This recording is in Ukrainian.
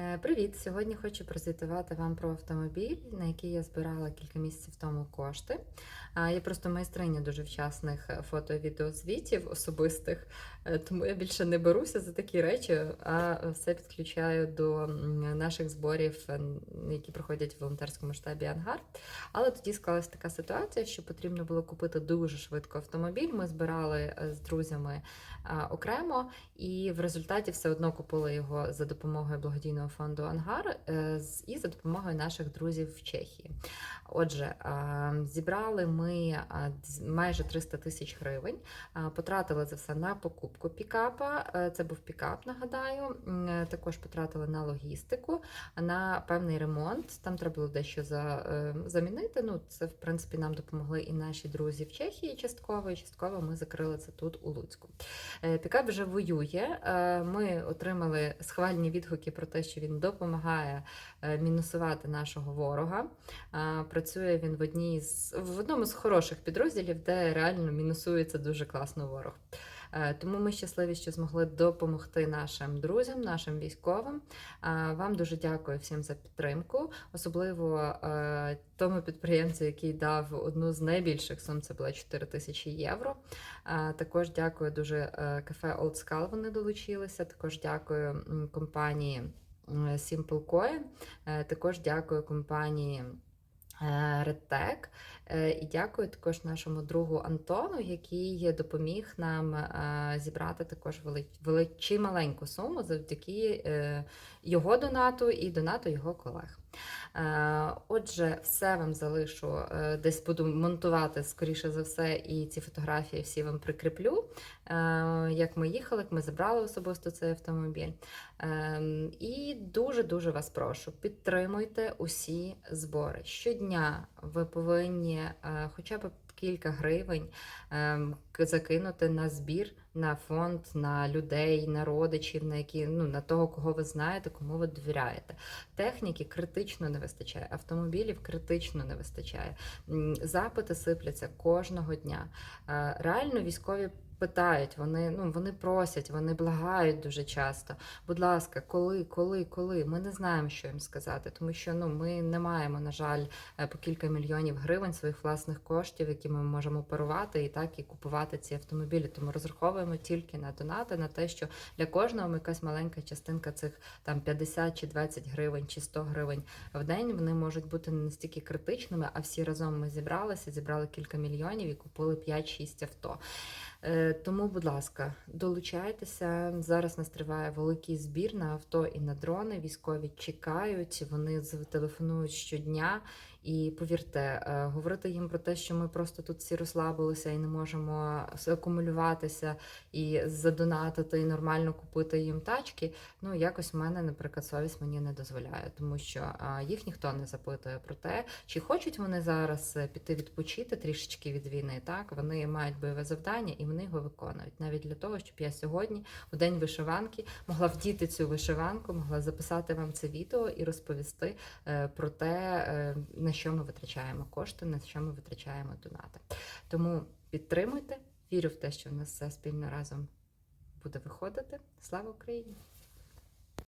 Е, Привіт! Сьогодні хочу презентувати вам про автомобіль, на який я збирала кілька місяців тому кошти. Я просто майстриня дуже вчасних е, фото і відеозвітів особистих, е, тому я більше не беруся за такі речі, а все підключаю до наших зборів, які проходять в волонтерському штабі Ангар. Але тоді склалася така ситуація, що потрібно було купити дуже швидко автомобіль. Ми збирали з друзями окремо, і в результаті все одно купили його за допомогою благодійного фонду Ангар е, і за допомогою наших друзів в Чехії. Отже, зібрали ми майже 300 тисяч гривень. Потратили це все на покупку пікапа. е, Це був пікап, нагадаю. Е, Також потратили на логістику, на певний ремонт. Там треба було дещо е, замінити. Ну, це в принципі нам допомогли і наші друзі в Чехії частково, і частково ми закрили це тут у Луцьку. Пікап вже воює. Ми отримали схвальні відгуки про те, що він допомагає мінусувати нашого ворога. Е, Працює він в одній з в одному з хороших підрозділів, де реально мінусується дуже класно ворог. Е, Тому ми щасливі, що змогли допомогти нашим друзям, нашим військовим. Е, Вам дуже дякую всім за підтримку, особливо е, тому підприємцю, який дав одну з найбільших сум, це була 4 тисячі євро. Також дякую дуже кафе Old Skull, Вони долучилися. Також дякую компанії Simple Також дякую компанії. Е, Redtech. Е, І дякую також нашому другу Антону, який допоміг нам е, зібрати також велич... вели- чи маленьку суму завдяки його донату і донату його колег. Е, Отже, все вам залишу. е, Десь буду монтувати скоріше за все, і ці фотографії всі вам прикріплю. е, Як ми їхали, як ми забрали особисто цей автомобіль. І дуже дуже вас прошу, підтримуйте усі збори. Щодня ви повинні хоча б кілька гривень ем, закинути на збір, на фонд, на людей, на родичів, на які ну на того, кого ви знаєте, кому ви довіряєте. Техніки критично не вистачає, автомобілів критично не вистачає. Запити сипляться кожного дня. Е, Реально військові. Питають, вони ну вони просять, вони благають дуже часто. Будь ласка, коли, коли, коли? Ми не знаємо, що їм сказати, тому що ну ми не маємо, на жаль, е, по кілька мільйонів гривень своїх власних коштів, які ми можемо оперувати і так і купувати ці автомобілі. Тому розраховуємо тільки на донати, на те, що для кожного якась маленька частинка цих там 50 чи 20 гривень чи 100 гривень в день. Вони можуть бути не настільки критичними, а всі разом ми зібралися, зібрали кілька мільйонів і купили 5-6 авто. Е, Тому, будь ласка, долучайтеся. Зараз нас триває великий збір на авто і на дрони. Військові чекають, вони телефонують щодня. І повірте, е, говорити їм про те, що ми просто тут всі розслабилися і не можемо акумулюватися і задонатити і нормально купити їм тачки. Ну якось в мене, наприклад, совість мені не дозволяє, тому що їх ніхто не запитує про те, чи хочуть вони зараз е, піти відпочити трішечки від війни. Так вони мають бойове завдання і вони його виконують навіть для того, щоб я сьогодні, у день вишиванки, могла вдіти цю вишиванку, могла записати вам це відео і розповісти е, про те, е, на що ми витрачаємо кошти, на що ми витрачаємо донати. Тому підтримуйте, вірю в те, що в нас все спільно разом буде виходити. Слава Україні!